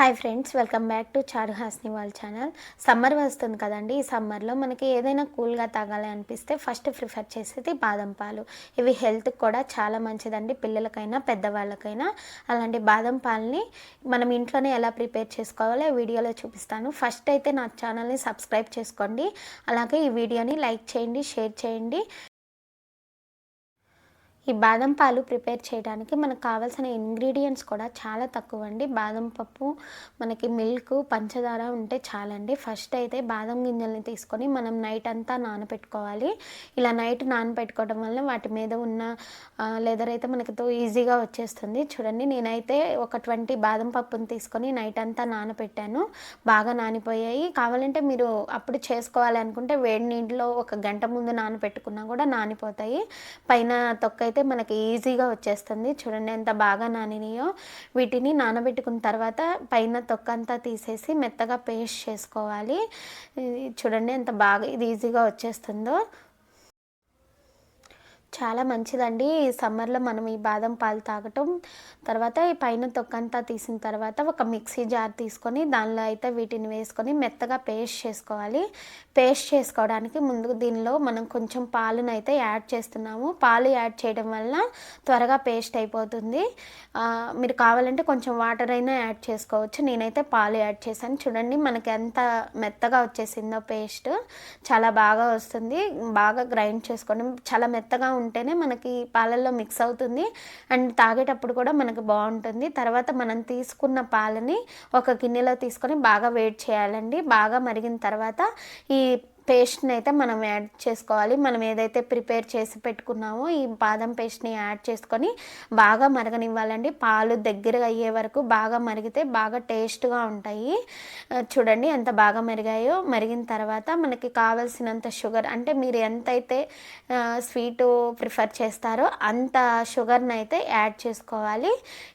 Hi friends welcome back to Charu Hasini వాళ్ళ channel. Summer వస్తుంది కదండి ఈ సమ్మర్లో మనకి ఏదైనా కూల్గా తాగాలి అనిపిస్తే ఫస్ట్ ప్రిఫర్ చేసేది బాదం పాలు. ఇవి హెల్త్కి కూడా చాలా మంచిదండి పిల్లలకైనా పెద్దవాళ్ళకైనా. అలాంటి బాదం పాలని మనం ఇంట్లోనే ఎలా ప్రిపేర్ చేసుకోవాలో వీడియోలో చూపిస్తాను. ఫస్ట్ అయితే నా ఛానల్ని సబ్స్క్రైబ్ చేసుకోండి అలాగే ఈ వీడియోని లైక్ చేయండి షేర్ చేయండి. ఈ బాదం పాలు ప్రిపేర్ చేయడానికి మనకు కావాల్సిన ఇంగ్రీడియంట్స్ కూడా చాలా తక్కువ అండి బాదం పప్పు మనకి మిల్క్ పంచదార ఉంటే చాలండి. ఫస్ట్ అయితే బాదం గింజల్ని తీసుకొని మనం నైట్ అంతా నానబెట్టుకోవాలి ఇలా నైట్ నానబెట్టుకోవడం వల్ల వాటి మీద ఉన్న లెదర్ అయితే మనకి ఈజీగా వచ్చేస్తుంది. చూడండి నేనైతే ఒక ట్వంటీ బాదం పప్పుని తీసుకొని నైట్ అంతా నానబెట్టాను బాగా నానిపోయాయి. కావాలంటే మీరు అప్పుడు చేసుకోవాలి అనుకుంటే వేడి నీటిలో ఒక గంట ముందు నానబెట్టుకున్నా కూడా నానిపోతాయి. పైన తొక్క అయితే మనకి ఈజీగా వచ్చేస్తుంది. చూడండి ఎంత బాగా నానినాయో. వీటిని నానబెట్టుకున్న తర్వాత పైన తొక్కంతా తీసేసి మెత్తగా పేస్ట్ చేసుకోవాలి. చూడండి ఎంత బాగా ఇది ఈజీగా వచ్చేస్తుందో. చాలా మంచిదండి. సమ్మర్లో మనం ఈ బాదం పాలు తాగటం. తర్వాత ఈ పైన తొక్కంతా తీసిన తర్వాత ఒక మిక్సీ జార్ తీసుకొని దానిలో అయితే వీటిని వేసుకొని మెత్తగా పేస్ట్ చేసుకోవాలి. పేస్ట్ చేసుకోవడానికి ముందు దీనిలో మనం కొంచెం పాలును అయితే యాడ్ చేస్తున్నాము. పాలు యాడ్ చేయడం వల్ల త్వరగా పేస్ట్ అయిపోతుంది. మీరు కావాలంటే కొంచెం వాటర్ అయినా యాడ్ చేసుకోవచ్చు. నేనైతే పాలు యాడ్ చేశాను. చూడండి మనకి ఎంత మెత్తగా వచ్చేసిందో పేస్ట్. చాలా బాగా వస్తుంది. బాగా గ్రైండ్ చేసుకోవడం చాలా మెత్తగా ఉంటేనే మనకి పాలల్లో మిక్స్ అవుతుంది. అండ్ తాగేటప్పుడు కూడా మనకు బాగుంటుంది. తర్వాత మనం తీసుకున్న పాలని ఒక గిన్నెలో తీసుకొని బాగా వేడి చేయాలండి. బాగా మరిగిన తర్వాత ఈ పేస్ట్ని అయితే మనం యాడ్ చేసుకోవాలి. మనం ఏదైతే ప్రిపేర్ చేసి పెట్టుకున్నామో ఈ బాదం పేస్ట్ని యాడ్ చేసుకొని బాగా మరగనివ్వాలండి. పాలు దగ్గర అయ్యే వరకు బాగా మరిగితే బాగా టేస్ట్గా ఉంటాయి. చూడండి ఎంత బాగా మరిగాయో. మరిగిన తర్వాత మనకి కావలసినంత షుగర్ అంటే మీరు ఎంతైతే స్వీటు ప్రిఫర్ చేస్తారో అంత షుగర్ని అయితే యాడ్ చేసుకోవాలి.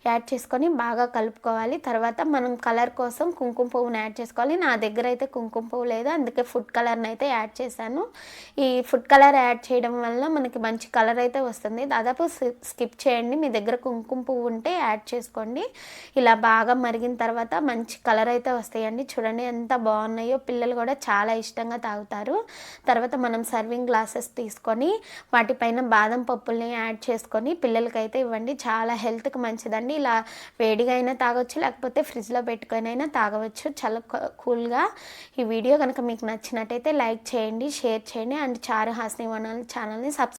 యాడ్ చేసుకొని బాగా కలుపుకోవాలి. తర్వాత మనం కలర్ కోసం కుంకుమ పువ్వుని యాడ్ చేసుకోవాలి. నా దగ్గర అయితే కుంకుమ పువ్వు లేదు. అందుకే ఫుడ్ కలర్ని అయితే యాడ్ చేశాను. ఈ ఫుడ్ కలర్ యాడ్ చేయడం వల్ల మనకి మంచి కలర్ అయితే వస్తుంది. దాదాపు స్కిప్ చేయండి. మీ దగ్గర కుంకుమ పువ్వు ఉంటే యాడ్ చేసుకోండి. ఇలా బాగా మరిగిన తర్వాత మంచి కలర్ అయితే వస్తాయండి. చూడండి ఎంత బాగున్నాయో. పిల్లలు కూడా చాలా ఇష్టంగా తాగుతారు. తర్వాత మనం సర్వింగ్ గ్లాసెస్ తీసుకొని వాటిపైన బాదం పప్పుల్ని యాడ్ చేసుకొని పిల్లలకైతే ఇవ్వండి. చాలా హెల్త్కి మంచిదండి. ఇలా వేడిగా అయినా తాగొచ్చు లేకపోతే ఫ్రిడ్జ్లో పెట్టుకొని అయినా తాగవచ్చు. చాలా కూల్గా ఈ వీడియో కనుక మీకు నచ్చినట్టయితే లైక్ చేయండి షేర్ చేయండి అండ్ చారు హాస్ని వనాలి ఛానల్ని సబ్స్క్రైబ్